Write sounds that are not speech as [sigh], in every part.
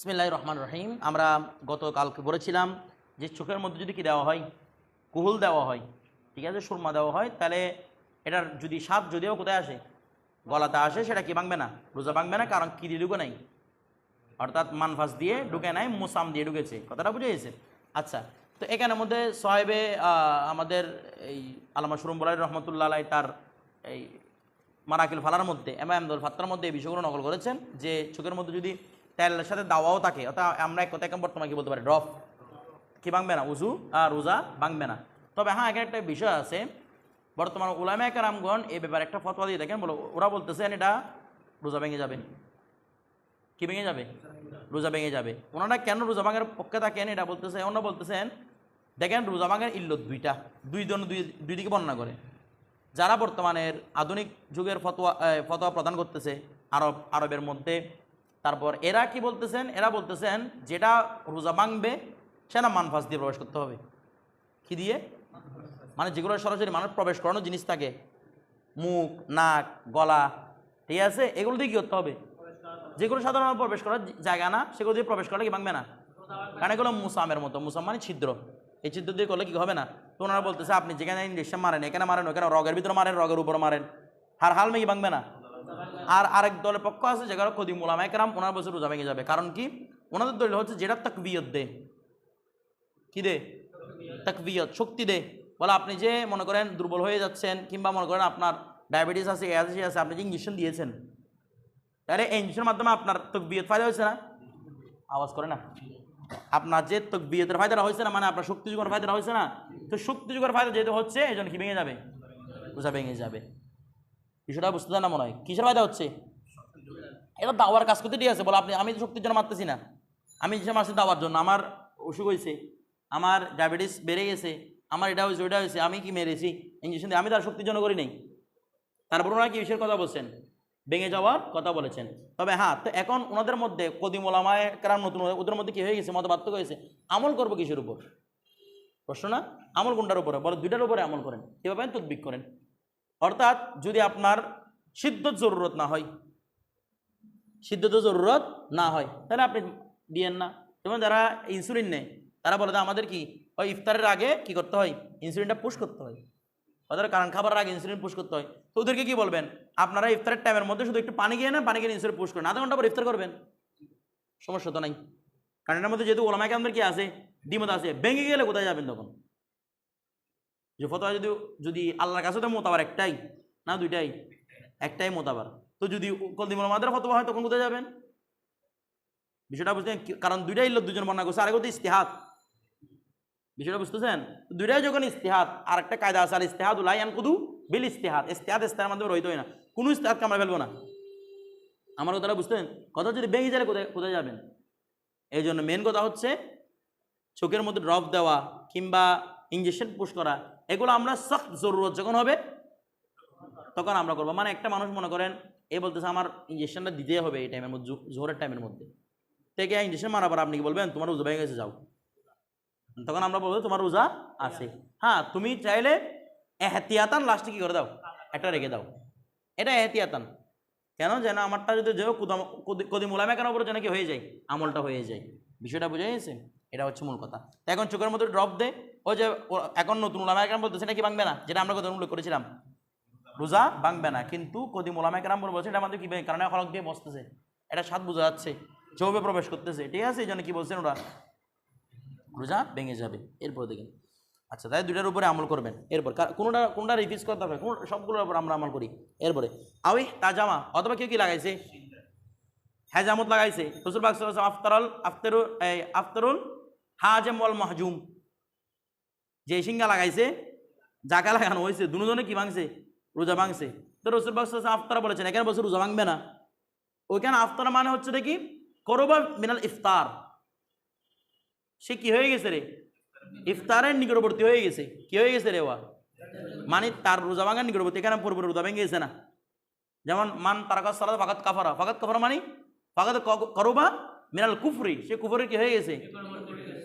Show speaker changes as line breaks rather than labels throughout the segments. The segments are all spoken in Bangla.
বিসমিল্লাহ রহমান রহিম আমরা গতকালকে বলেছিলাম যে চোখের মধ্যে যদি কি দেওয়া হয়? কুহুল দেওয়া হয়। ঠিক আছে? সুরমা দেওয়া হয়। তাহলে এটার যদি সাপ যদিও কোথায় আসে? গলাতে আসে, সেটা কি ভাঙবে না? রোজা ভাঙবে না, কারণ কি দিয়ে ঢুকে নাই? অর্থাৎ মানফাস দিয়ে ঢুকে নাই, মুসাম দিয়ে ঢুকেছে। কথাটা বুঝে গেছে? আচ্ছা তো এখানের মধ্যে সাহেবে আমাদের এই আলামা সুরম বলাই রহমতুল্লাহ আলাই তার এই মারাকিল ফালার মধ্যে এম আহমদুল ফাত্তার মধ্যে এই বিষয়গুলো নকল করেছেন যে চোখের মধ্যে যদি তেলের সাথে দাওয়াও থাকে। অর্থাৎ আমরা এক কথা এখন বর্তমানে কি বলতে পারি? ড্রপ কি ভাঙবে না? উজু আর রোজা ভাঙবে না। তবে হ্যাঁ এখানে একটা বিষয় আছে। বর্তমানে উলামা রামগণ এই ব্যাপারে একটা ফতোয়া দিয়ে দেখেন, বলো, ওরা বলতেছেন এটা রোজা ভেঙে যাবে। কি ভেঙে যাবে? রোজা ভেঙে যাবে। ওনারা কেন রোজা ভাঙের পক্ষে থাকেন? এটা বলতেছে, ওনারা বলতেছেন, দেখেন, রোজা ভাঙের ইল্লত দুইটা। দুই জন দুই দুই দিকে বর্ণনা করে। যারা বর্তমানের আধুনিক যুগের ফতোয়া ফতোয়া প্রদান করতেছে, আরব, আরবের মধ্যে তারপর এরা কি বলতেছেন? এরা বলতেছেন, যেটা রোজা ভাঙবে, সেটা মানফাস দিয়ে প্রবেশ করতে হবে। কি দিয়ে? মানে যেগুলো সরাসরি মানুষ প্রবেশ করানো জিনিস থাকে। মুখ, নাক, গলা, ঠিক আছে? এগুলো দিয়ে কী করতে হবে? যেগুলো সাধারণত প্রবেশ করার জায়গা না, সেগুলো দিয়ে প্রবেশ করলে কি ভাঙবে না? কারণ এগুলো মুসামের মতো, মুসাম মানে ছিদ্র। এই ছিদ্র দিয়ে করলে কি হবে না? তো ওনারা বলতেছে, আপনি যেখানে ইঞ্জেকশন মারেন, এখানে মারেন, ওখানে রগের ভিতরে মারেন, রগের উপর মারেন। হার হাল মেয়ে ভাঙবে না? আর আরেক দলের পক্ষ আছে যেগুলো কদি মোলাম একরাম, ওনার বছর রোজা ভেঙে যাবে। কারণ কি? ওনাদের দলিল হচ্ছে, যেটা তাকবিয়ত দে। কি দে? তাকবিয়ত, শক্তি দে। বলে আপনি যে মনে করেন দুর্বল হয়ে যাচ্ছেন, কিংবা মনে করেন আপনার ডায়াবেটিস আছে অ্যাসিড আছে আপনি যে ইঞ্জেকশন দিয়েছেন, তাহলে এই ইঞ্জেকশনের মাধ্যমে আপনার তকবিয়ত ফায়দা হয়েছে না? আওয়াজ করে না। আপনার যে তকবিয়তের ফায়দাটা হয়েছে না মানে আপনার শক্তি যুগের ফায়দাটা হয়েছে না, তো শক্তি যুগের ফায়দা যেহেতু হচ্ছে এই জন্য কি ভেঙে যাবে? রোজা ভেঙে যাবে। বিষয়টা বুঝতে না মনে হয়। কিসের ফায়দা হচ্ছে? এটা দাওয়ার কাজ করতে ঠিক আছে, বলো আপনি আমি শক্তির জন্য মারতেছি না। আমি যে মারছি দাওয়ার জন্য, আমার অসুখ হয়েছে, আমার ডায়াবেটিস বেড়ে গেছে, আমার এটা হয়েছে, ওইটা হয়েছে, আমি কি মেরেছি? ইঞ্জেকশন দিয়ে আমি তার শক্তির জন্য করি নাই। তারপর ওনারা কি বিষয়ের কথা বলছেন? ভেঙে যাওয়ার কথা বলেছেন। তবে হ্যাঁ তো এখন ওনাদের মধ্যে, কদিম ওলামায় কারণ নতুন ওদের মধ্যে কি হয়ে গেছে? মত পার্থক্য হয়েছে। আমল করব কিসের উপর? প্রশ্ন না? আমল কোনটার উপরে? বলো, দুইটার উপরে আমল করেন। কীভাবে? তদবিক করেন। অর্থাৎ যদি আপনার সিদ্ধত জরুরত না হয় সিদ্ধত জরুরত না হয়, তাহলে আপনি দিয়েন না। যেমন যারা ইনসুলিন নেয়, তারা বলে আমাদের কি, ওই ইফতারের আগে কি করতে হয়? ইনসুলিনটা পুশ করতে হয়। ওদের কারণ খাবারের আগে ইনসুলিন পুশ করতে হয়। তো ওদেরকে কী বলবেন? আপনারা ইফতারের টাইমের মধ্যে শুধু একটু পানি গিয়ে না পানি গিয়ে ইনসুলিন পুশ করেন। আধা ঘণ্টা পর ইফতার করবেন। সমস্যা তো নাই। কারণ এটার মধ্যে যেহেতু ওলামাকে আমাদের কি আছে? ডিমত আছে। ভেঙে গেলে কোথায় যাবেন তখন? যে ফতোয়া যদি যদি আল্লাহর কাছে তো মোতাবার একটাই, না দুইটাই? একটাই মোতাবার। তো যদি কলদিম মাদের ফতোয়া হয়, তখন কোথায় যাবেন? বিষয়টা বুঝতে কারণ দুইটাই ইল্লত দুজন বর্ণনা করছে, আরেক হচ্ছে ইস্তেহাত বিষয়টা বুঝতেছেন? দুইটাই যখন ইস্তেহাত আর একটা কায়দা আছে, আর ইস্তেহাদ উলাই আন কুদু বিল ইস্তেহাদ। ইস্তেহাদ ইস্তেহার মাধ্যমে রহিত হয় না। কোনো ইস্তেহাদকে আমরা ফেলব না। আমার কথাটা বুঝতেন কথা যদি ভেঙে যায়, কোথায় কোথায় যাবেন? এই জন্য মেন কথা হচ্ছে, চোখের মধ্যে ড্রপ দেওয়া কিংবা ইঞ্জেকশন পুশ করা, এগুলো আমরা সখ্ত জরুরত যখন হবে, তখন আমরা করব। মানে একটা মানুষ মনে করেন, এ বলতেছে আমার ইঞ্জেকশনটা দিতে হবে এই টাইমের মধ্যে জোহরের টাইমের মধ্যে। থেকে ইঞ্জেকশন মারার পর আপনি কি বলবেন, তোমার রোজা ভেঙে গেছে, যাও। তখন আমরা বলব, তোমার রোজা আছে। হ্যাঁ তুমি চাইলে এহতিয়াতান লাস্টে কি করে দাও? একটা রেখে দাও। এটা এহতিয়াতান। কেন? যেন আমারটা যদি যেও কুদাম কদি মোলামে কেন উপরে যেন কি হয়ে যায়? আমলটা হয়ে যায়। বিষয়টা বুঝে গেছে? এটা হচ্ছে মূল কথা। এখন চোখের মধ্যে ড্রপ দে, ওই যে এখন নতুন ওলামা কেন বলতেছে নাকি ভাঙবে না? যেটা আমরা কথা উল্লেখ করেছিলাম। রোজা ভাঙবে না, কিন্তু কদি মোলামা কেরাম বলছে এটা আমাদের কি? কারণ হলক দিয়ে বসতেছে। এটা স্বাদ বোঝা যাচ্ছে চৌবে প্রবেশ করতেছে। ঠিক আছে, এই জন্য কি বলছেন ওরা? রোজা ভেঙে যাবে। এরপর দেখেন। আচ্ছা তাই দুইটার উপরে আমল করবেন। এরপর কোনোটা, কোনটা রিভিজ করতে হবে? কোন সবগুলোর উপর আমরা আমল করি। এরপরে আওই তাজামা, অথবা কেউ কি লাগাইছে? হেজামত লাগাইছে। রসুল বাক আফতারল আফতারুল আফতারুল হাজেম ওয়াল মাহজুম। যে সিঙ্গা লাগাইছে জাকা লাগানো হয়েছে, দুজনে কি ভাঙছে? রোজা ভাঙছে। তো রসুল বাক আফতারা বলেছেন, এখানে বলছে রোজা ভাঙবে না। ওইখানে আফতারা মানে হচ্ছে দেখি, করবা মিনাল ইফতার। সে কি হয়ে গেছে রে? ইফতারের নিকটবর্তী হয়ে গেছে। কি হয়ে গেছে রে ওয়া? মানে তার রোজা ভাঙার নিকটবর্তী, এখানে পুরোপুরি রোজা ভেঙে গেছে না। যেমন, মান তারাকাত সালাদ ফাকাত কাফারা। ফাকাত কাফারা মানে ফাকাত করবা মিনাল কুফরি। সে কুফরি কি হয়ে গেছে?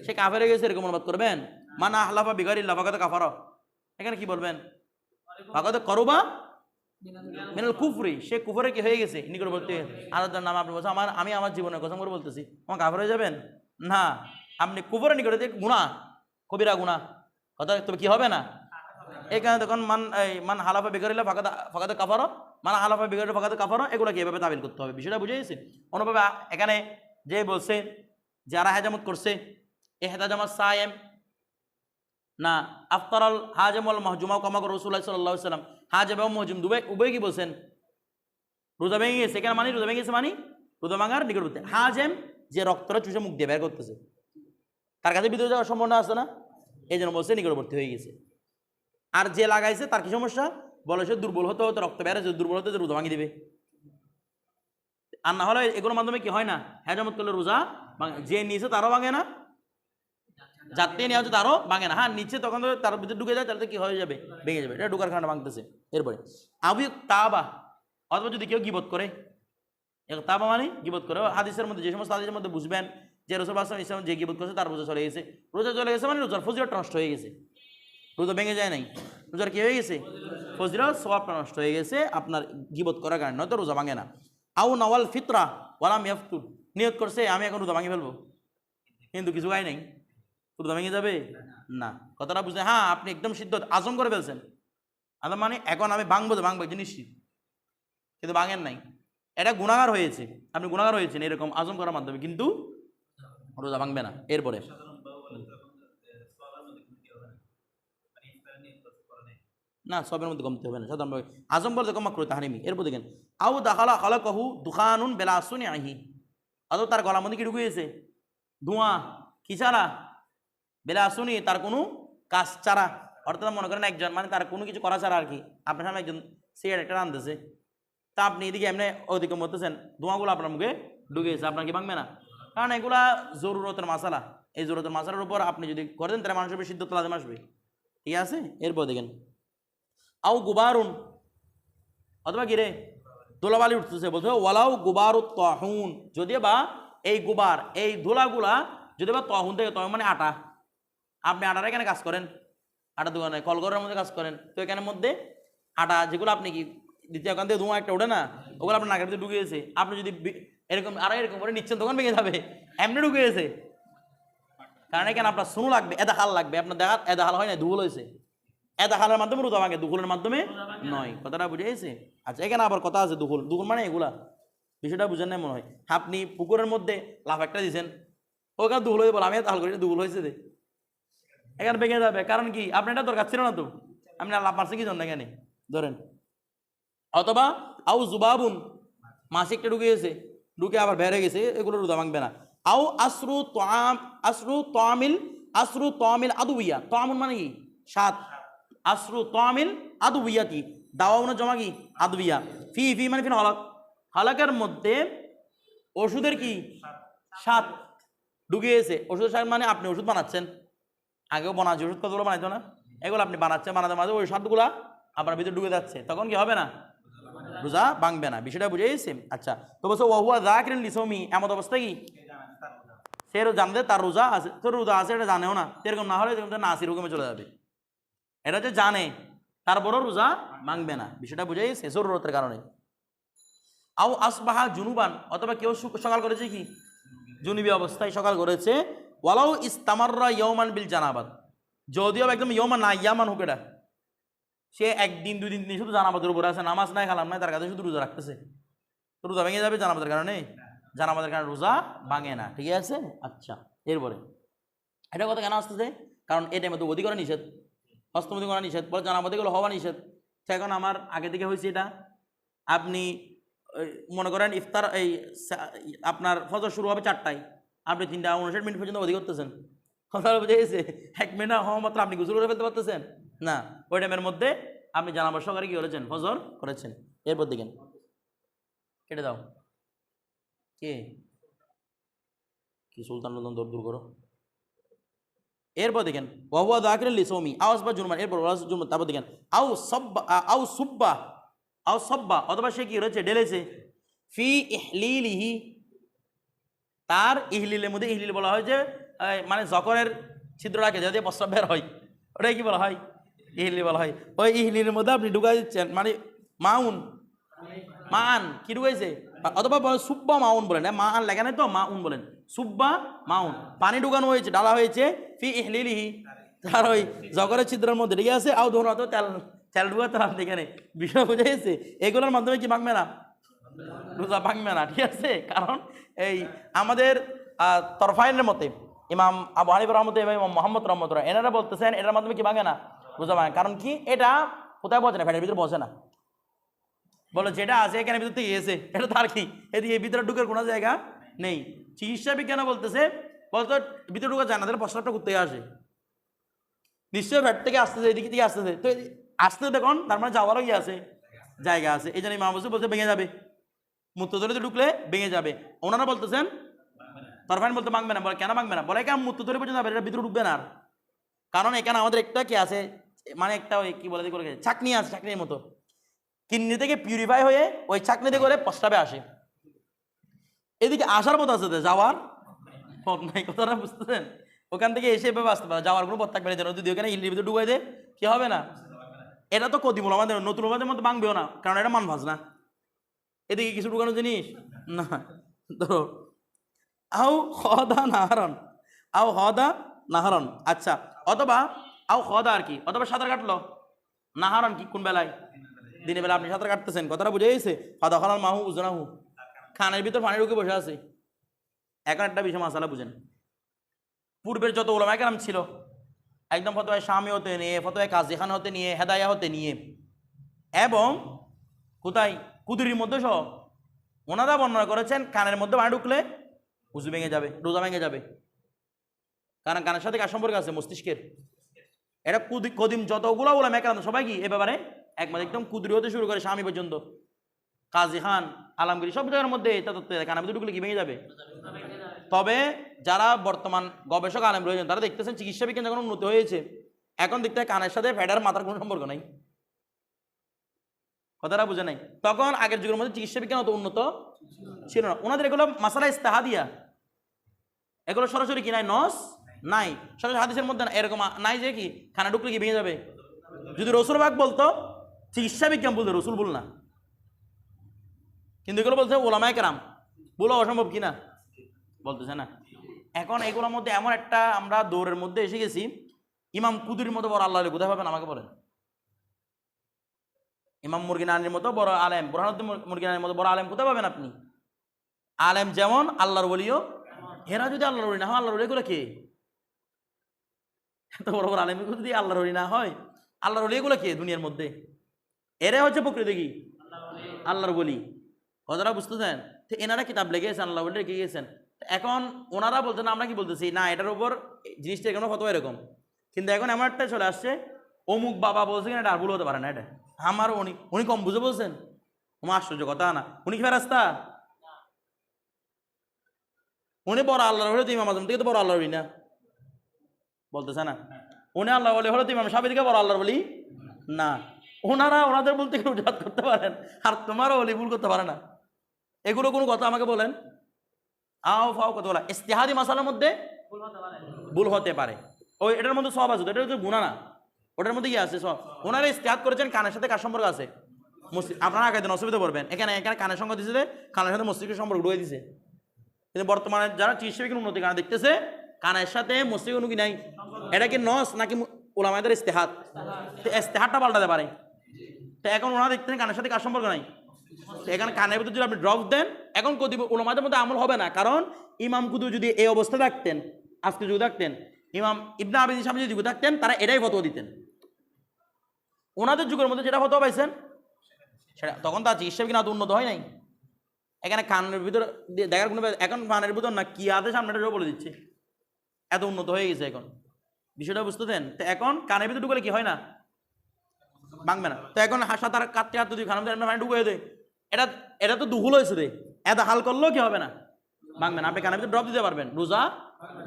সে কাফের গেছে এরকম অনুবাদ করবেন? মানা আহলাফা বিগারিল্লা ফাকাত কাফারা। এখানে কি বলবেন? ফাকাত করবা মিনাল কুফরি। সে কুফরে কি হয়ে গেছে? নিকটবর্তী আলাদার নাম আপনি বলছেন, আমার আমি আমার জীবনের কথা করে বলতেছি। আমার কাফর হয়ে যাবেন? না। আপনি কুফরে নিকটে গুণা কবিরা গুণা কথা তবে কি হবে না? এখানে তখন মান এই মান হালাফা বেকারিলে ফাঁকাতে ফাঁকাতে কাফারো। মান হালাফা বেকারিলে ফাঁকাতে কাফারো এগুলোকে এভাবে তাবিল করতে হবে? বিষয়টা বুঝে গেছে অনুভাবে এখানে যে বলছে, যারা হেজামত করছে এ হেদাজামাত সায়েম না আফতারাল হাজেম আল মাহজুমা কামাক রসুল্লাহ সাল্লাহ সাল্লাম হাজেম এবং মহজুম দুবে উভয় কি বলছেন রোজা ভেঙে গেছে কেন মানি রোজা ভেঙে গেছে মানি রোজা ভাঙার নিকটবর্তী হাজেম যে রক্তটা চুষে মুখ দিয়ে বের করতেছে তার কাছে ভিতরে যাওয়ার সম্ভাবনা আছে না এই জন্য বলছে নিকটবর্তী হয়ে গেছে আর যে লাগাইছে তার কি সমস্যা বলে সে দুর্বল হতে হতে রক্ত বেড়েছে দুর্বল হতে রোজা ভাঙিয়ে দিবে আর না হলে এগুলোর মাধ্যমে কি হয় না হেজামত করলে রোজা যে নিয়েছে তারও ভাঙে না যাত্রী নেওয়া হচ্ছে তারও ভাঙে না। হ্যাঁ নিচে তখন তার ভিতরে ঢুকে যায়, তাহলে কি হয়ে যাবে? ভেঙে যাবে। এটা ঢুকার কারণে ভাঙতেছে। এরপরে, আবু তাবা, অথবা যদি কেউ গিবত করে তাবা মানে গিবত করে। হাদিসের মধ্যে, যে সমস্ত হাদিসের মধ্যে বুঝবেন যে রসুল আসলাম ইসলাম যে গিবত করছে, তার রোজা চলে গেছে। রোজা চলে গেছে মানে রোজার ফজিরত নষ্ট হয়ে গেছে। রোজা ভেঙে যায় নাই। রোজার কি হয়ে গেছে? ফজিরত সবটা নষ্ট হয়ে গেছে। আপনার গিবত করার কারণে, নয়তো রোজা ভাঙে না। আউ নওয়াল ফিতরা, ওয়ালাম ইয়াফতুর। নিয়ত করছে, আমি এখন রোজা ভাঙে ফেলব। কিন্তু কিছু গাই নাই। রোজা ভেঙে যাবে? না। কথাটা বুঝতে হ্যাঁ আপনি একদম সিদ্ধ। আজম করে ফেলছেন। আদম মানে এখন আমি ভাঙবো তো, ভাঙবো নিশ্চিত। কিন্তু ভাঙেন নাই। এটা গুণাগার হয়েছে। আপনি গুণাগার হয়েছেন এরকম আজম করার মাধ্যমে। কিন্তু রোজা ভাঙবে না। এরপরে। না, সবের মধ্যে কমতে হবে না। সাধারণভাবে আজম বলতে কমা করে তাহারিমি। এরপর দেখেন, আউ দাখালা খালা কহু দুখানুন বেলাসুন আহি। অথবা তার গলার মধ্যে কি ঢুকিয়েছে? ধোঁয়া, কি ছাড়া? বেলাসুনি তার কোনো কাজ ছাড়া। অর্থাৎ মনে করেন একজন মানে তার কোনো কিছু করা ছাড়া আর কি। আপনার সামনে একজন সিগারেট একটা রান্ধতেছে তা আপনি এদিকে এমনি ওদিকে মরতেছেন, ধোঁয়াগুলো আপনার মুখে ঢুকিয়েছে আপনার কি ভাঙবে না? কারণ এগুলা জরুরতের মশালা এই জরুরতের মশালার উপর আপনি যদি করে দেন, তাহলে মানুষের সিদ্ধ লাজম আসবে। ঠিক আছে? এরপর দেখেন। আও গুবারুন। অথবা কি রে? ধুলাবালি উঠতেছে বলছে, ওয়ালাউ গুবারু তহুন। যদিও বা এই গুবার, এই ধুলাগুলা যদি বা তহুন থেকে তহুন মানে আটা। আপনি আটার এখানে কাজ করেন। আটা দোকানে কলঘরের মধ্যে কাজ করেন। তো এখানের মধ্যে আটা, যেগুলো আপনি কি দ্বিতীয় ওখান থেকে ধোঁয়া একটা ওঠে না, ওগুলো আপনার নাকের ঢুকে গেছে। আপনি যদি এরকম, আর এরকম করে নিচ্ছেন দোকান ভেঙে যাবে। এমনি ঢুকে গেছে। কারণ এখানে আপনার শুনু লাগবে, এদা হাল লাগবে। আপনার দেখা, এদা হাল হয় না দুগুল হয়েছে। এদা হালের মাধ্যমে রোজা ভাঙে দুগুলের মাধ্যমে নয়। কথাটা বুঝে গেছে? আচ্ছা এখানে আবার কথা আছে দুগুল দুগুল মানে এগুলা। বিষয়টা বুঝেন না মনে হয়। আপনি পুকুরের মধ্যে লাফ একটা দিয়েছেন ওখানে দুগুল হয়ে বলে, আমি এত হাল করি দুগুল হয়েছে এখানে ভেঙে যাবে কারণ কি? আপনার এটা দরকার ছিল না তো? আপনি আর লাভ মারছে কি জন্য এখানে? ধরেন। অথবা আউ জুবাবুন মাসি একটা ঢুকে গেছে। ঢুকে আবার বেড়ে গেছে, এগুলো রোজা ভাঙবে না। আউ আসরু তাম আসরু তামিল আসরু তামিল আদুবিয়া। তামুন মানে কি? সাত। আসরু তামিল আদুবিয়া কি? দাওয়া জমা কি? আদুবিয়া। ফি ফি মানে ফিন হলাক। হলাকের মধ্যে ওষুধের কি? সাত। গেছে। ওষুধের সাত মানে আপনি ওষুধ বানাচ্ছেন। আগেও বানাচ্ছে, ওষুধ কতগুলো বানাইতো না? এগুলো আপনি বানাচ্ছেন, বানাতে মাঝে ওই সাতগুলা আপনার ভিতরে ঢুকে যাচ্ছে, তখন কি হবে না? রোজা ভাঙবে না, বিষয়টা বুঝে গেছে আচ্ছা তো বলছো ওহুয়া জাকিরিন লিসমি এমন অবস্থা কি? সে জানতে তার রোজা আছে তোর রোজা আছে এটা জানেও না এরকম না হলে নাসির হুকুমে চলে যাবে। এটা যে জানে, তারপরও রোজা ভাঙবে না, বিষয়টা বুঝে গেছে, জরুরতের কারণে। আও আসবাহা জুনুবান, অথবা কেউ সকাল করেছে কি? জুনুবি অবস্থায় সকাল করেছে ওয়ালাউ ইস্তামাররা ইয়মান বিল জানাবাদ যদিও একদম ইয়মান না ইয়ামান হোক এটা। সে একদিন, দুই দিন, তিন শুধু জানাবাদের উপরে আছে, নামাজ নাই, খালাম নাই, তার কাছে শুধু রোজা রাখতেছে। রোজা ভেঙে যাবে জানাবাদের কারণে? জানাবাদের কারণে রোজা ভাঙে না, ঠিক আছে? আচ্ছা এরপরে। এটা কথা কেন আসতেছে? কারণ এই টাইমে তো করা নিষেধ। হস্তমতি করা নিষেধ, পরে জানাবাদি গুলো হওয়া নিষেধ। সে এখন আমার আগে থেকে হয়েছে এটা। আপনি মনে করেন ইফতার, এই আপনার ফজর শুরু হবে চারটায়। আপনি তিনটা উনষাট মিনিট পর্যন্ত অধি করতেছেন। কথা বুঝে গেছে? এক মিনিট হওয়া মাত্র আপনি গোসল করে ফেলতে পারতেছেন? না, ওই টাইমের মধ্যে আপনি জানাবার সহকারে কি করেছেন? ফজর করেছেন। এরপর দেখেন। কেটে দাও। কে? কি সুলতান দৌড় দূর করো। এরপর দেখেন, ওয়াহুয়া দাকির লিসৌমি আওয়াজ বা জুরমান এরপর জুরমান তারপর দেখেন আউ সব্বা আউ সুব্বা আউ সব্বা, অথবা সে কি রয়েছে ডেলেছে ফি ইহলিলিহি তার ইহলিলের মধ্যে ইহলিল বলা হয় যে মানে জকরের ছিদ্রটাকে যাতে প্রস্রাব বের হয় ওটাই কি বলা হয়? ইহলি বলা হয়। ওই ইহলির মধ্যে আপনি ঢুকাই দিচ্ছেন মানে মাউন। মান, কি ঢুকাইছে? অথবা সুব্বা মাউন বলেন। মা আন লেখা নাই তো, মাউন বলেন। সুব্বা মাউন। পানি ঢুকানো হয়েছে ডালা হয়েছে, ফি ইহলিলিহি। তার ওই জগরের ছিদ্রের মধ্যে ঠিক আছে, আও ধরুন অত তেল তেল ঢুকাতে আপনি এখানে। বিষয় বুঝে এগুলোর মাধ্যমে কি ভাঙবে না? রোজা ভাঙবে না, ঠিক আছে? কারণ এই আমাদের তরফাইনের মতে, ইমাম আবু হানিফ রহমত এবং ইমাম মোহাম্মদ রহমত এনারা বলতেছেন, এটার মাধ্যমে কি ভাঙে না? রোজা ভাঙে কারণ কি? এটা কোথায় বসে না? ফ্যাটের ভিতরে বসে না। বলো, যেটা আছে এখানে ভিতর থেকে এসে, এটা তার কি? এদিকে ভিতরে ঢুকার কোনো জায়গা নেই। চিকিৎসা বিজ্ঞানে বলতেছে, বলতো, ভিতরে ঢুকে যায় না তাহলে প্রস্রাবটা করতে আসে। নিশ্চয়ই ফ্যাট থেকে আসতেছে, এদিকে থেকে আসতেছে। তো আসতে দেখুন, তার মানে যাওয়ারও কি আছে? জায়গা আছে। এই জন্য হোসেন বলছে, ভেঙে যাবে। মূত্রতলিতে ঢুকলে ভেঙে যাবে। ওনারা বলতেছেন তরফাইন বলতে মাংবে না, বলে কেন মাংবে না? বলে কেন মূত্রতলি পর্যন্ত যাবে এটা ভিতরে ঢুকবে না আর। কারণ এখানে আমাদের একটা কি আছে মানে একটা ওই কি বলে করে, চাকনি আছে, চাকনির মতো। কিডনি থেকে পিউরিফাই হয়ে ওই চাকনিতে করে প্রস্রাবে আসে। এদিকে আসার পথ আছে যাওয়ার? পথ নাই কথাটা বুঝতেছেন? ওখান থেকে এসে এভাবে আসতে পারে, যাওয়ার কোনো পথ থাকবে না। যদি ওখানে ইন্ডির ভিতরে ঢুকাই দেয়, কি হবে না? এটা তো কদিমূল, আমাদের নতুন আমাদের মধ্যে ভাঙবেও না, কারণ এটা মান ভাজ না। এদিকে কিছু ঢুকানো জিনিস? না। ধরো, আও হদা নাহারন। আও হদা নাহারন। আচ্ছা অথবা আও হদা আর কি, অথবা সাঁতার কাটলো। নাহারন কি, কোন বেলায়? দিনের বেলা আপনি সাঁতার কাটতেছেন। কথাটা বুঝে গেছে? হদা হলাল মাহু উজনাহু খানের ভিতর পানি ঢুকে বসে আছে। এখন একটা বিষয় মাসালা বুঝেন। পূর্বের যত ওলামায় কেরাম ছিল, একদম ফতোয় স্বামী হতে নিয়ে ফতোয় কাজী খান হতে নিয়ে, হেদায়া হতে নিয়ে, এবং কোথায়? কুদুরির মধ্যে সহ ওনারা বর্ণনা করেছেন, কানের মধ্যে পানি ঢুকলে উজু ভেঙে যাবে, রোজা ভেঙে যাবে। কারণ কানের সাথে কার সম্পর্ক আছে? মস্তিষ্কের। এটা কুদি কদিম যতগুলো বলে মেকারাম সবাই কি এ ব্যাপারে একমত? একদম কুদুরি হতে শুরু করে স্বামী পর্যন্ত। কাজী খান, আলমগিরি, সব জায়গার মধ্যে মধ্যে ঢুকলে কি ভেঙে যাবে? তবে যারা বর্তমান গবেষক, আলেম রয়েছেন, তারা দেখতেছেন চিকিৎসা বিজ্ঞান যখন উন্নতি হয়েছে। এখন দেখতে কানের সাথে ফ্যাডার মাথার কোনো সম্পর্ক নাই। কথাটা বুঝে নাই। তখন আগের যুগের মধ্যে চিকিৎসা বিজ্ঞান অত উন্নত ছিল না। ওনাদের এগুলো মাসালা ইস্তাহাদিয়া। এগুলো সরাসরি কি নাই? নস নাই। সরাসরি হাদিসের মধ্যে এরকম নাই যে কি, খানা ঢুকলে কি ভেঙে যাবে? যদি রসুল বাগ বলতো, চিকিৎসা বিজ্ঞান বলতো রসুল বল না কিন্তু এগুলো বলছে ওলামায় কেরাম। বলো অসম্ভব কি না? বলতেছে না। এখন এগুলোর মধ্যে এমন একটা আমরা দৌড়ের মধ্যে এসে গেছি। ইমাম কুদুরির মতো বড় আল্লাহ কোথায় পাবেন, আমাকে বলেন। ইমাম মুরগিনানির মতো বড় আলেম, বুরহানুদ্দিন মুরগিনানির মতো বড় আলেম কোথায় পাবেন আপনি? আলেম যেমন আল্লাহর বলিও এরা যদি আল্লাহর বলি না হয়, আল্লাহর এগুলো কে? এত বড় বড় আলেম যদি আল্লাহর বলি না হয়, আল্লাহর বলি এগুলো কে দুনিয়ার মধ্যে? এরা হচ্ছে প্রকৃতি কি? আল্লাহর বলি কথাটা বুঝতেছেন তো এনারা কিতাব লেগেছেন আল্লাহ বলি রেখে গিয়েছেন। এখন ওনারা বলছেন, আমরা কি বলতেছি? না, এটার উপর জিনিসটা এখনও কত এরকম। কিন্তু এখন এমন একটা চলে আসছে, অমুক বাবা বলছে কিনা, এটা আর ভুল হতে পারে না, এটা। আমার উনি উনি কম বুঝে বলছেন? আমার আশ্চর্য কথা না। উনি কি রাস্তা উনি বড় আল্লাহর হলে তো ইমাম আজম থেকে তো বড় আল্লাহর না। বলতেছে না? উনি আল্লাহ বলে হলে তো ইমাম সাহেব থেকে বড় আল্লাহর বলি না। ওনারা ওনাদের বলতে কেউ জাত করতে পারেন আর তোমারও বলি ভুল করতে পারে না। এগুলো কোনো কথা আমাকে বলেন? আও ফাও কথা বলা। ইস্তেহাদি মাসালার মধ্যে ভুল হতে পারে। ওই এটার মধ্যে সব আছে এটা হচ্ছে গুণা না। ওটার মধ্যে কি আছে? সব ওনারা ইস্তেহাত করেছেন কানের সাথে কার সম্পর্ক আছে? মসজিদ আপনারা আগে দিন, অসুবিধা পড়বেন। এখানে এখানে কানের সঙ্গে দিয়েছে কানের সাথে মস্তিষ্কের সম্পর্ক ঢুকে দিছে। কিন্তু বর্তমানে যারা চিকিৎসা বিজ্ঞান উন্নতি কারণ দেখতেছে, কানের সাথে মস্তিষ্ক উন্নতি নাই? এটা কি নস নাকি ওলামাদের ইস্তেহাত তো পাল্টাতে পারে। তো এখন ওনারা দেখতেছেন কানের সাথে কার সম্পর্ক নাই? এখানে কানের ভিতরে যদি আপনি ড্রপ দেন, এখন কতি ওলামাদের মধ্যে আমল হবে না। কারণ ইমাম কুদু যদি এই অবস্থা থাকতেন, আজকে যদি থাকতেন ইমাম ইবনা আবিদ সামনে যদি থাকতেন তারা এটাই ফতোয়া দিতেন। ওনাদের যুগের মধ্যে যেটা ফতোয়া পাইছেন, সেটা তখন তার চিকিৎসা এত উন্নত হয় নাই। এখানে কানের ভিতর দেখার কোনো এখন কানের ভিতর না, কি আছে সামনেটা সব বলে দিচ্ছে। এত উন্নত হয়ে গেছে এখন। বিষয়টা বুঝতেছেন? তো এখন কানের ভিতর ঢুকলে কি হয় না? ভাঙবে না। তো এখন হাসা তার কাটতে কাটতে তুই খানার পানি ঢুকে দেয়, এটা এটা তো দুহুল হয়েছে রে। এত হাল করলেও কি হবে না? ভাঙবে না। আপনি কানের ভিতরে ড্রপ দিতে পারবেন। রোজা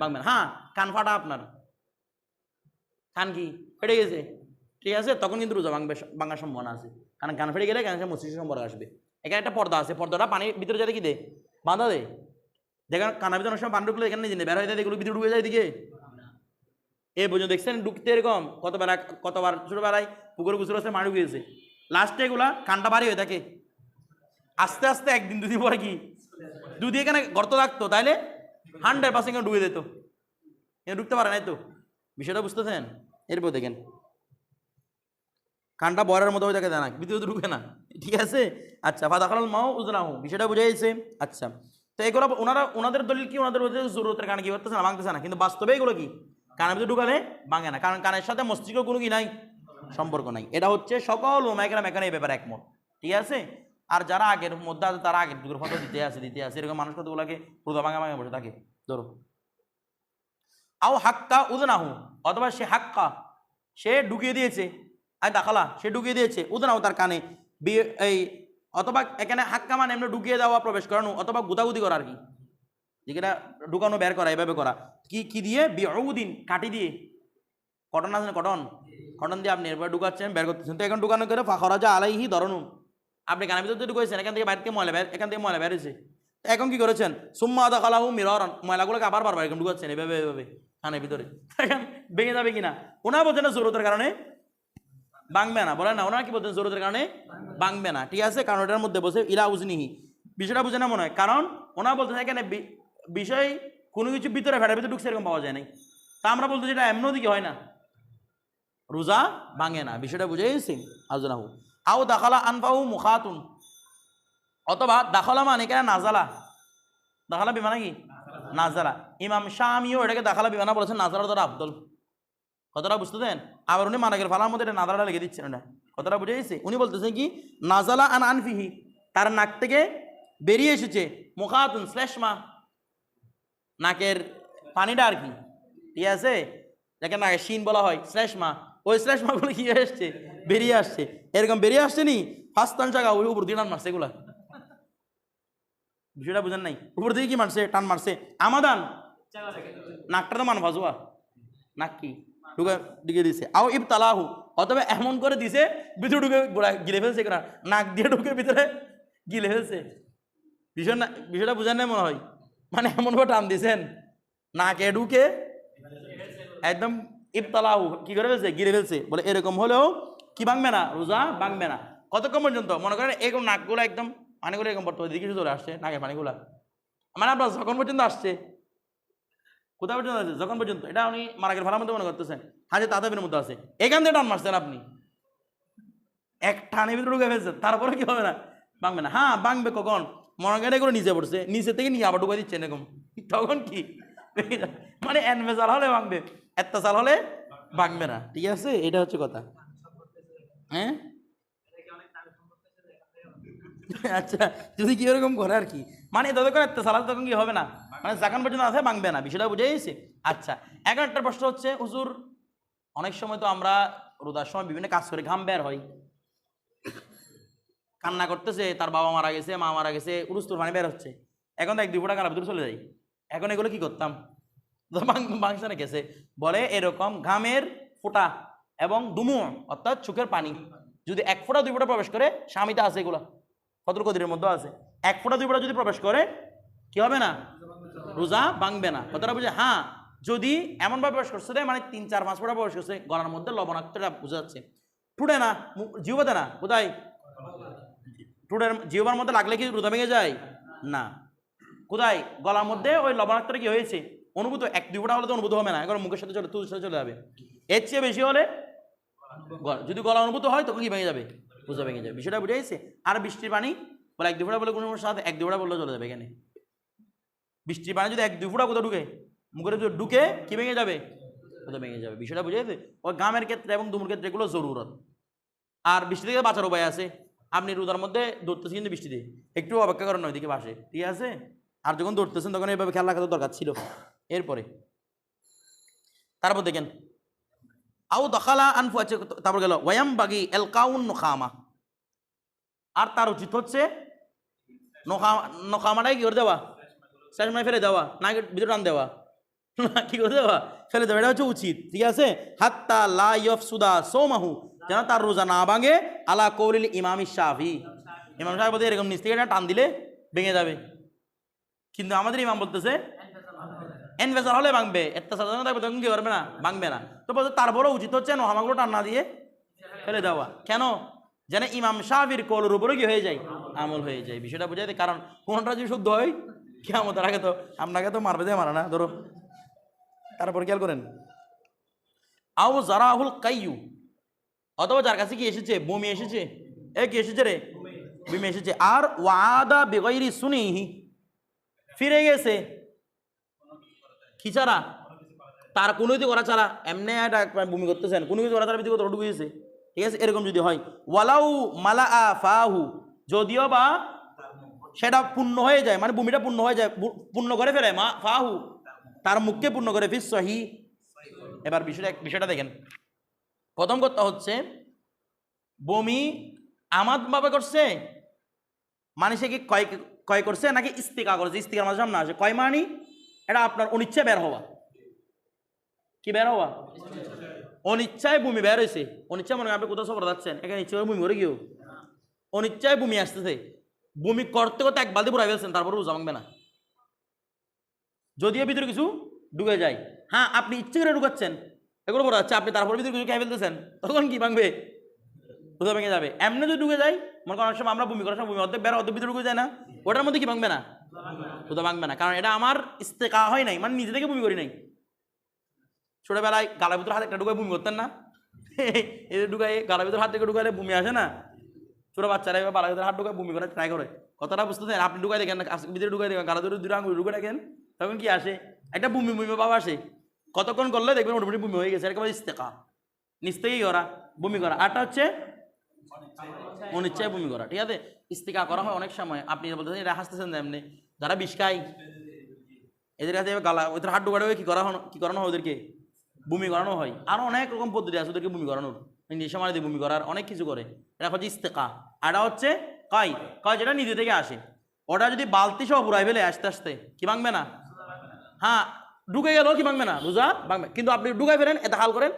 ভাঙবেন হ্যাঁ কান ফাটা আপনার। কান কি? ফেটে গেছে। ঠিক আছে? তখন কিন্তু রোজা ভাঙবে, ভাঙার সম্ভাবনা আছে। কারণ কান ফেটে গেলে কানের মস্তিষ্ক সম্পর্ক আসবে। এখানে একটা পর্দা আছে। পর্দাটা পানির ভিতরে যাতে কি দে? বাঁধা দে। দেখেন, কানের ভিতরে অনেক সময় পানি ঢুকলে এখানে নিজে বের হয়ে যায়, এগুলো ভিতরে ঢুকে যায় এদিকে। এ পর্যন্ত দেখছেন, ঢুকতে এরকম। কতবার কতবার ছোটবেলায় পুকুর গুছর আছে মাড়ু গিয়েছে লাস্টে এগুলা কানটা বাড়ি হয়ে থাকে। আস্তে আস্তে একদিন, দুদিন পরে কি? যদি এখানে গর্ত থাকতো তাইলে? হান্ড্রেড পার্সেন্ট ডুবে যেত এখানে ঢুকতে পারে নাই তো। বিষয়টা বুঝতেছেন? এরপর দেখেন। কানটা বরের মতো হয়ে থাকে জানা ভিতরে তো ঢুকে না। ঠিক আছে? আচ্ছা ফাদা খালাল মাও উজনাহু বিষয়টা বুঝাইছে। আচ্ছা তো এগুলো ওনারা, ওনাদের দলিল কি? ওনাদের বলছে জরুরতের কানে কি করতেছে না, ভাঙতেছে না? কিন্তু বাস্তবে এগুলো কি? কানের ভিতরে ঢুকালে ভাঙে না। কারণ কানের সাথে মস্তিষ্ক কোনো কি নাই? সম্পর্ক নাই। এটা হচ্ছে সকল ওমাইকেরা মেকানে এই ব্যাপারে একমত। ঠিক আছে? আর যারা আগের মধ্যে আছে, তারা আগের যুগের ফটো দিতে আছে দিতে আছে এরকম মানুষ কতগুলোকে? রোদা ভাঙা ভাঙা বসে থাকে। ধরো। আও হাক্কা উদনাহু, অথবা সে হাক্কা, সে ঢুকিয়ে দিয়েছে। আর দাখালা, সে ঢুকিয়ে দিয়েছে। উদনাহু তার কানে। বিয়ে, এই, অথবা এখানে হাক্কা মানে এমনি ঢুকিয়ে দেওয়া, প্রবেশ করানো, অথবা গুদাগুদি করা আর কি। যেটা ঢুকানো, বের করা, এভাবে করা। কি কি দিয়ে? বিউদিন কাটি দিয়ে। কটন আছে না কটন? কটন দিয়ে আপনি এরপরে ঢুকাচ্ছেন, বের করতেছেন। তো এখন ঢুকানো করে, ফাখরাজা আলাইহি ধরনুন আপনি কানের ভিতরে ঢুকেছেন, এখান থেকে বাইরে থেকে ময়লা বের, এখান থেকে ময়লা বেরিয়েছে এখন কি করেছেন? সুম্মা আদা খালাহু মিরন ময়লাগুলোকে আবার বারবার এখন ঢুকাচ্ছেন, এভাবে এভাবে, কানের ভিতরে। এখন ভেঙে যাবে কিনা? ওনারা বলছেন না জরুরতের কারণে ভাঙবে না। বলেন না, ওনারা কি বলছেন? জরুরতের কারণে ভাঙবে না। ঠিক আছে? কারণ ওটার মধ্যে বসে ইলা উজনিহি। বিষয়টা বুঝে না মনে হয়। কারণ ওনারা বলতেছে এখানে বিষয় কোনো কিছু ভিতরে ফেটার ভিতরে ঢুকছে, এরকম পাওয়া যায় নাই। তা আমরা বলতে যেটা এমন দিকে হয় না। রোজা ভাঙে না। বিষয়টা বুঝে গেছি আজনাহু আও দাখালা আনফাহু মুখাতুন। অথবা দাখলা মানে কেন? নাজালা। দাখালা বিমানা কি নাজারা ইমাম শামিও এটাকে দাখালা বিমানা বলেছেন নাজারা দ্বারা আব্দুল কতটা বুঝতে দেন? আবার উনি মানা গেল ফালার মধ্যে এটা নাজারাটা লিখে দিচ্ছেন এটা। কতটা বুঝে গেছে? উনি বলতেছেন কি, নাজালা আন আনফিহি, তার নাক থেকে বেরিয়ে এসেছে মুখাতুন শ্লেষ্মা নাকের পানিটা আর কি। ঠিক আছে? যাকে নাকে শিন বলা হয় শ্লেষ্মা ওই শ্লেষ্মাগুলো কি আসছে বেরিয়ে আসছে। এরকম বেরিয়ে আসছে নি ফাস্তান জায়গা ওই উপর দিয়ে টান মারছে এগুলা। বিষয়টা বুঝেন নাই? উপর দিয়ে কি মারছে? টান মারছে। আমাদান। নাকটা তো মান ভাজুয়া। নাক কি? ঢুকে ঢুকে দিছে। আও ইব তালাহু অথবা এমন করে দিছে, ভিতরে ঢুকে গিলে ফেলছে কেনা নাক দিয়ে ঢুকে ভিতরে গিলে ফেলছে। বিষয় না বিষয়টা বুঝেন নাই মনে হয়? মানে এমন করে টান দিছেন। নাকে ঢুকে একদম ইবতালাহু কি করে ফেলছে? গিরে ফেলছে। বলে এরকম হলেও কি ভাঙবে না? রোজা ভাঙবে না। কতক্ষণ পর্যন্ত? মনে করেন এরকম নাকগুলো একদম পানিগুলো এরকম বর্তমানে দিকে চলে আসছে, নাকের পানিগুলা। মানে আপনার যখন পর্যন্ত আসছে, কোথায় পর্যন্ত আছে যখন পর্যন্ত। এটা উনি মারাকের ভাড়ার মধ্যে মনে করতেছেন। হাজে তাদের মধ্যে আছে। এখান থেকে টান মারছেন আপনি। এক টানে ভিতরে ঢুকে ফেলছেন। তারপরে কি হবে না? ভাঙবে না। হ্যাঁ ভাঙবে কখন? মনে করেন এগুলো নিচে পড়ছে। নিচে থেকে নিয়ে আবার ঢুকে দিচ্ছেন এরকম। তখন কি? মানে এনভেজাল হলে ভাঙবে। এত্তাচাল হলে ভাঙবে না। ঠিক আছে? এটা হচ্ছে কথা। হ্যাঁ? [laughs] আচ্ছা যদি কি এরকম করে আর কি? মানে ততক্ষণ একটা সালাদ তখন কি হবে না? মানে যখন পর্যন্ত আছে, ভাঙবে না, বিষয়টা বুঝে গেছে? আচ্ছা এখন একটা প্রশ্ন হচ্ছে, হুজুর, অনেক সময় তো আমরা রোদার সময় বিভিন্ন কাজ করে ঘাম বের হয় কান্না করতেছে, তার বাবা মারা গেছে, মা মারা গেছে উরুস্তুর পানি বের হচ্ছে। এখন তো এক দুই ফোটা কানা ভিতরে চলে যাই। এখন এগুলো কি করতাম? বাংশানে গেছে বলে এরকম ঘামের ফোঁটা এবং দুমু অর্থাৎ চোখের পানি। যদি এক ফোঁটা দুই ফোঁটা প্রবেশ করে স্বামীতে আছে এগুলো। কত কদিনের মধ্যে আছে। এক ফোঁটা দুই ফোঁটা যদি প্রবেশ করে কি হবে না? রোজা ভাঙবে না। কথাটা বুঝে হ্যাঁ যদি এমনভাবে প্রবেশ করছে রে, মানে তিন চার পাঁচ ফোঁটা প্রবেশ করছে গলার মধ্যে লবণাক্তটা বোঝা যাচ্ছে। টুটে না জিহবাতে না কোথায়? টুটের জিহবার মধ্যে লাগলে কি রোজা ভেঙে যায়? না। কোথায়? গলার মধ্যে ওই লবণাক্তটা কি হয়েছে? অনুভূত এক দুই ফোঁটা হলে তো অনুভূত হবে না এখন মুখের সাথে চলে তুলের সাথে চলে যাবে। এর চেয়ে বেশি হলে যদি গলা অনুভূত হয়, তখন কি ভেঙে যাবে? বুঝা ভেঙে যাবে। বিষয়টা বুঝে গেছে? আর বৃষ্টির পানি? বলে এক ফোঁটা বলে কোনো সাথে এক ফোঁটা বললে চলে যাবে এখানে। বৃষ্টির পানি যদি এক ফোঁটা কোথাও ঢুকে, মুখের ভিতরে ঢুকে, কি ভেঙে যাবে? কোথাও ভেঙে যাবে। বিষয়টা বুঝে গেছে? ওই গামের ক্ষেত্রে এবং দুমুর ক্ষেত্রে এগুলো জরুরত। আর বৃষ্টি থেকে বাঁচার উপায় আছে। আপনি রোদার মধ্যে দৌড়তেছেন কিন্তু বৃষ্টিতে। একটু অপেক্ষা করেন ওইদিকে বাসে ঠিক আছে? আর যখন দৌড়তেছেন, তখন এইভাবে খেয়াল রাখা দরকার ছিল। এরপরে, তারপর দেখেন আউ দখালা আনফু আছে তারপর গেল ওয়াম বাগি এলকাউন নোখামা। আর তার উচিত হচ্ছে নোখা, নোখামাটাই কি করে দেওয়া? শেষ মানে ফেলে দেওয়া, না ভিতরে টান দেওয়া? কি করে দেওয়া? ফেলে দেওয়া, এটা হচ্ছে উচিত, ঠিক আছে? হাত্তা লা ইয়ফ সুদা সৌমাহু, যেন তার রোজা না ভাঙে, আলা কৌলিল ইমামি শাহি ইমাম সাহেব বলতে এরকম নিচ থেকে টান দিলে ভেঙে যাবে। কিন্তু আমাদের ইমাম বলতেছে এনভেসার হলে ভাঙবে। একটা সাধারণ থাকবে তখন কি করবে না, ভাঙবে না। তো বলছে, তারপরেও উচিত হচ্ছে নহমাগুলো টান না দিয়ে ফেলে দেওয়া। কেন? যেন ইমাম শাহির কলের উপরে কি হয়ে যায়? আমল হয়ে যায়। বিষয়টা বোঝাই দেয়। কারণ কোনটা যদি শুদ্ধ হয় কেমন আগে তো আপনাকে তো মারবে দেয় মারা না ধরো তারপর খেয়াল করেন। আও জারাহুল কাইয়ু। অথবা যার কাছে কি এসেছে? বমি এসেছে? এ কি এসেছে রে? বমি এসেছে। আর ওয়াদা বেগৈরি শুনিহি ফিরে গেছে। কি ছাড়া তার কোনো কিছু করা ছাড়া এমনি একটা বমি করতেছেন, কোনো কিছু করা ছাড়া ঢুকে গেছে ঠিক আছে, এরকম যদি হয়। ওয়ালাউ মালা আ ফাহু, যদিও বা সেটা পূর্ণ হয়ে যায় মানে ভূমিটা পূর্ণ হয়ে যায় পূর্ণ করে ফেলে, মা ফাহু, তার মুখকে পূর্ণ করে ফিস সহি। এবার বিষয়টা বিষয়টা দেখেন। প্রথম কথা হচ্ছে, বমি আমাদভাবে করছে? মানে সে কি কয় কয় করছে নাকি ইস্তিকা করছে? ইস্তিকার মাঝে সামনে আসে। কয় মানি? এটা আপনার অনিচ্ছায় বের হওয়া। কি বের হওয়া? অনিচ্ছায় বমি বের হয়েছে অনিচ্ছা মনে করেন আপনি কোথাও সফর যাচ্ছেন, এখানে ইচ্ছে বমি করে গিয়েও। অনিচ্ছায় বমি আসতেছে। বমি করতে করতে এক বালতি পুরাই ফেলছেন তারপর রোজা ভাঙবে না। যদিও ভিতরে কিছু ডুবে যায়। হ্যাঁ আপনি ইচ্ছে করে ঢুকাচ্ছেন, এগুলো বড় হচ্ছে আপনি তারপর ভিতরে কিছু খেয়ে ফেলতেছেন, তখন কি ভাঙবে? রোজা ভেঙে যাবে। এমনি যদি ঢুকে যায়, মনে করেন অনেক সময় আমরা বমি করার সময় বমি অর্ধেক বের অর্ধেক ভিতরে ঢুকে যায় না, ওটার মধ্যে কি ভাঙবে না? রোজা ভাঙবে না। কারণ এটা আমার ইস্তেকা হয় নাই মানে নিজে থেকে বমি করি নাই। ছোটবেলায় গালার ভিতরে হাত একটা ঢুকায় বমি করতেন না। [laughs] এই ঢুকায়, গালার ভিতরে হাত থেকে ঢুকালে বমি আসে না। ছোট বাচ্চারা এবার গালার ভিতরে হাত ঢুকায় বমি করে ট্রাই করে। কথাটা বুঝতেছেন? আপনি ঢুকাই দেখেন ভিতরে ঢুকাই দেখেন গালা ভিতরে দুটো আঙুল ঢুকে দেখেন, তখন কি আসে? একটা বমি বমি বাবা আসে। কতক্ষণ করলে দেখবেন মোটামুটি বমি হয়ে গেছে এরকম ইস্তেকা। নিচ থেকেই করা, বমি করা। আরটা হচ্ছে অনিচ্ছায় বমি করা, ঠিক আছে? ইস্তিকা করা হয় অনেক সময়। আপনি বলতেছেন এটা হাসতেছেন এমনি যারা বিষ খায়, এদের কাছে গালা, ওদের হাত ঢুকাতে কি করা কি করানো হয় ওদেরকে? বমি করানো হয়। আরও অনেক রকম পদ্ধতি আছে ওদেরকে বমি করানোর। নেশা মারি দিয়ে বমি করার, অনেক কিছু করে। এটা হচ্ছে ইস্তেকা। এটা হচ্ছে কয়। কয় যেটা নিজে থেকে আসে। ওটা যদি বালতি সহ পুরাই ফেলে আস্তে আস্তে, কি ভাঙবে না? হ্যাঁ ঢুকে গেলেও কি ভাঙবে না? রোজা ভাঙবে। কিন্তু আপনি ঢুকাই ফেলেন এটা হাল করেন।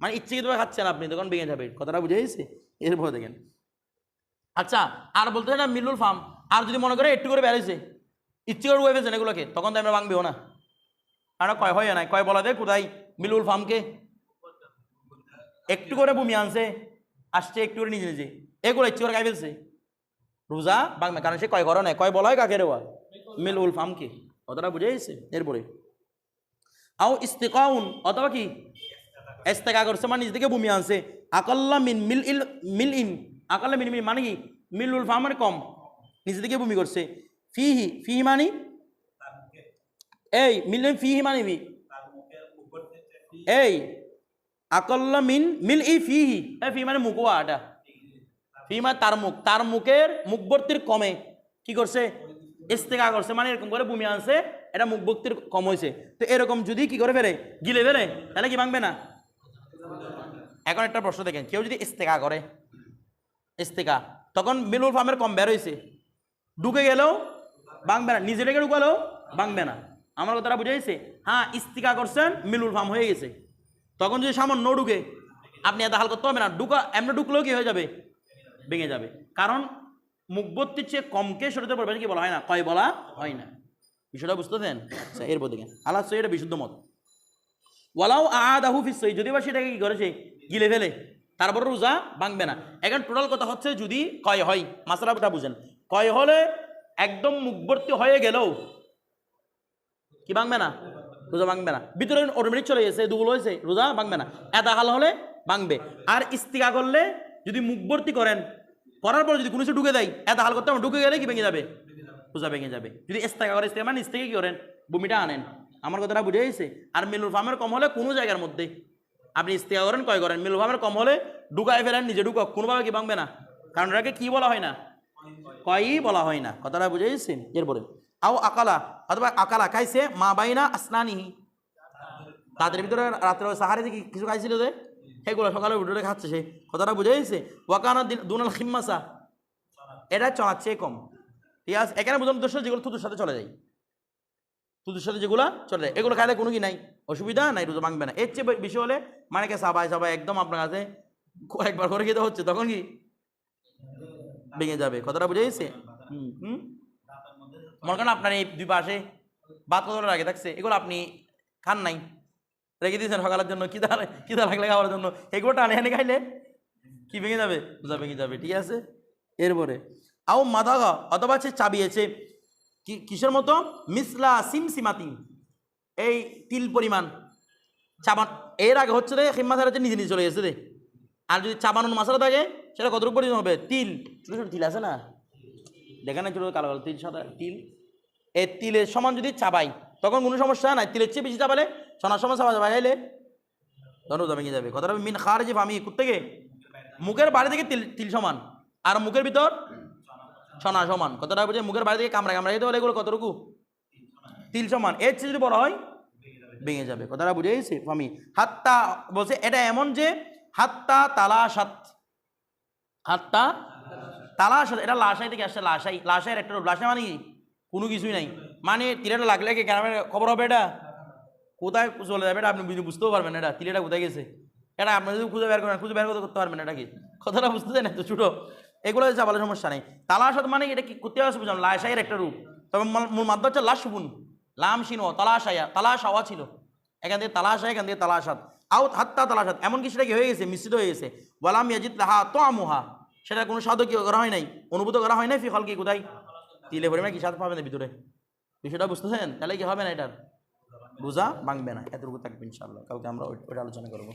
মানে ইচ্ছাকৃতভাবে খাচ্ছেন আপনি, তখন ভেঙে যাবে। কথাটা বুঝে গেছে? এরপর দেখেন। আচ্ছা আর বলতে না মিলুল ফার্ম, আর যদি মনে করে একটু করে বেড়েছে ইচ্ছে করে উয়ে ফেলছেন এগুলোকে, তখন তো আমরা ভাঙবেও না। আর কয় হয় না, কয় বলা দেয় কোথায়? মিলুল ফার্মকে। একটু করে ভূমি আনছে, আসছে, একটু করে নিজে নিজে। এগুলো ইচ্ছে করে খাই ফেলছে। রোজা ভাঙবে, কারণ সে কয় করে না কয় বলা হয়, কাকে রেওয়া মিলুল ফার্মকে। কথাটা বুঝে গেছে? এরপরে। আও ইস্তেকাউন, অথবা কি? এস্তেকা করছে মানে নিজে থেকে ভূমি আনছে। আকল্লা মিন মিল ইল মিল ইন আকল্লা মিন মিন কি মিলুল মানে কম। নিজে থেকে ভূমি করছে। ফিহি ফিহি মানি? এই, মিল ফিহি মানে কি এই, আকল্লা মিন, মিল ই ফিহি। ফি মানে মুকুয়া এটা। ফি মানে তার মুখ। তার মুখের মুখবর্তির কমে। কি করছে? ইস্তেকা করছে। মানে এরকম করে ভূমি আনছে। এটা মুখবর্তির কম হয়েছে তো এরকম যদি কি করে ফেলে? গিলে ফেলে? তাহলে কি ভাঙবে না? এখন একটা প্রশ্ন দেখেন। কেউ যদি ইস্তেকা করে ইস্তেকা। তখন মিলুল ফার্মের কম বের হয়েছে ঢুকে গেলেও ভাঙবে না। নিজে রেখে ঢুকালেও ভাঙবে না। আমার কথাটা বুঝে গেছে? হ্যাঁ ইস্তিকা করছেন, মিলুল ফার্ম হয়ে গেছে। তখন যদি সামান্য ঢুকে, আপনি এত হাল করতে হবে না। ঢুকা, এমনি ঢুকলেও কি হয়ে যাবে? ভেঙে যাবে। কারণ মুখবত্তির চেয়ে কমকে সরতে পারবে কি বলা হয় না? কয় বলা হয় না। বিষয়টা বুঝতে দেন আচ্ছা এরপর দেখেন। আল্লাহ সই এটা বিশুদ্ধ মত। ওয়ালাও আদাহু ফিসই যদি বা সেটাকে কি করেছে? গিলে ফেলে। তারপর রোজা ভাঙবে না। এখন টোটাল কথা হচ্ছে যদি কয় হয়, মাসালাটা বুঝেন। কয় হলে একদম মুখবর্তী হয়ে গেলেও কি ভাঙবে না? রোজা ভাঙবে না। ভিতরে অটোমেটিক চলে গেছে দুগুলো হয়েছে, রোজা ভাঙবে না। এতা হাল হলে ভাঙবে। আর ইস্তিকা করলে যদি মুখবর্তি করেন, করার পর যদি কোনো কিছু ঢুকে দেয়, এত হাল করতে ঢুকে গেলে কি ভেঙে যাবে? রোজা ভেঙে যাবে। যদি ইস্তেকা করে ইস্তেকা মানে ইস্তেকে কি করেন? বমিটা আনেন। আমার কথাটা বুঝে গেছে? আর মিলুল ফার্মের কম হলে কোনো জায়গার মধ্যে আপনি ইস্তেকা করেন কয় করেন? ফার্মের কম হলে ঢুকায় ফেলেন, নিজে ঢুকক কোনোভাবে কি ভাঙবে না। কারণ ওটাকে কি বলা হয় না? কয়ই বলা হয় না। কথাটা বুঝে এরপরে আও আকালা, অথবা আকালা খাইছে মা বাইনা আসনানিহি। তাদের ভিতরে রাত্রে সাহারে কি- কিছু খাইছিল যে? সেগুলো সকালে উঠে খাচ্ছে সে। কথাটা বুঝে গেছে? ওয়াকানা দুনাল খিম্মাসা। এটা চলার চেয়ে কম। ঠিক আছে? এখানে বোঝানোর উদ্দেশ্য যেগুলো থুতুর সাথে চলে যায়। থুতুর সাথে যেগুলো চলে। যায় এগুলো খাইলে কোনো কি নাই? অসুবিধা নাই, রোজা ভাঙবে না। এর চেয়ে বেশি হলে মানে কে সাবাই সাবাই একদম আপনার কাছে কয়েকবার করে খেতে হচ্ছে, তখন কি? ভেঙে যাবে। কথাটা বুঝে গেছে? হুম মনে করেন আপনার এই দুই পাশে ভাত কত রাগে থাকছে, এগুলো আপনি খান নাই। রেখে দিয়েছেন সকালের জন্য কিদা কিদা লাগলে খাওয়ার জন্য। এগুলো টানে এনে খাইলে কি ভেঙে যাবে? রোজা ভেঙে যাবে, ঠিক আছে? এরপরে, আও মাদাগা, অথবা সে চাবিয়েছে কি কিসের মতো? মিসলা সিমসিমাতি। এই তিল পরিমাণ। চাবান, এর আগে হচ্ছে রে হিম মাসালা নিজে নিজে চলে গেছে রে। আর যদি চাবানোর মশলা থাকে, সেটা কতটুকু পরিমাণ হবে? তিল। ছোটো ছোটো তিল আছে না? দেখেন না ছোটো কালো কালো তিল, সাদা তিল। এই তিলের সমান যদি চাবাই, তখন কোনো সমস্যা নাই। তিলের চেয়ে বেশি চাপালে সোনার সমান চাবা যাবে এলে ধরো দামে যাবে। কথাটা মিন খার যে আমি থেকে মুখের বাড়ি থেকে তিল তিল সমান। আর মুখের ভিতর সোনা সমান। কতটা বুঝে? মুখের বাড়ি থেকে কামড়া কামড়া যেতে বলে এগুলো কতটুকু? তিল সমান। এর চেয়ে যদি বড় হয়, ভেঙে যাবে। কথাটা বুঝে গেছে আমি হাত্তা বলছে, এটা এমন যে হাত্তা তালাশাত। হাত্তা তালাশাত, এটা লাশাই থেকে আসছে, লাশাই। লাশাইয়ের একটা রূপ। লাশাই মানে কোনো কিছুই নাই। মানে তিলেটা লাগলে কি গ্রামের খবর হবে এটা? কোথায় চলে যাবে এটা আপনি বুঝে- বুঝতেও পারবেন এটা। তিলেটা কোথায় গেছে? এটা আপনি যদি খুঁজে বের করেন, খুঁজে বের করতে পারবেন এটা কি? কথাটা বুঝতে চাই না তো ছোটো? এগুলো হচ্ছে চাপালে সমস্যা নেই। তালাশাত মানে এটা কি করতে আসে বুঝলাম লাশাইয়ের একটা রূপ। তবে মূল- মাদ্য হচ্ছে লাশুবুন। লাম শিনো তালাশায়া। তালাশ হওয়া ছিল। এখান থেকে তালাশা এখান থেকে তালাশাত। আউত হাত্তা তালাশাত। এমন কি সেটা কি হয়ে গেছে? মিশ্রিত হয়ে গেছে। ওয়ালাম ইয়াজিদ লাহা তো আমুহা সেটা কোনো স্বাদ কি করা হয় নাই। অনুভূত করা হয় নাই ফি ফল কি কোথায়? তিলে পরিমাণ কি স্বাদ পাবেন না ভিতরে? বিষয়টা বুঝতেছেন? তাহলে কি হবে না এটার? বোঝা ভাঙবে না। এতটুকু থাকবে ইনশাল্লাহ কালকে আমরা ওইটা আলোচনা করব।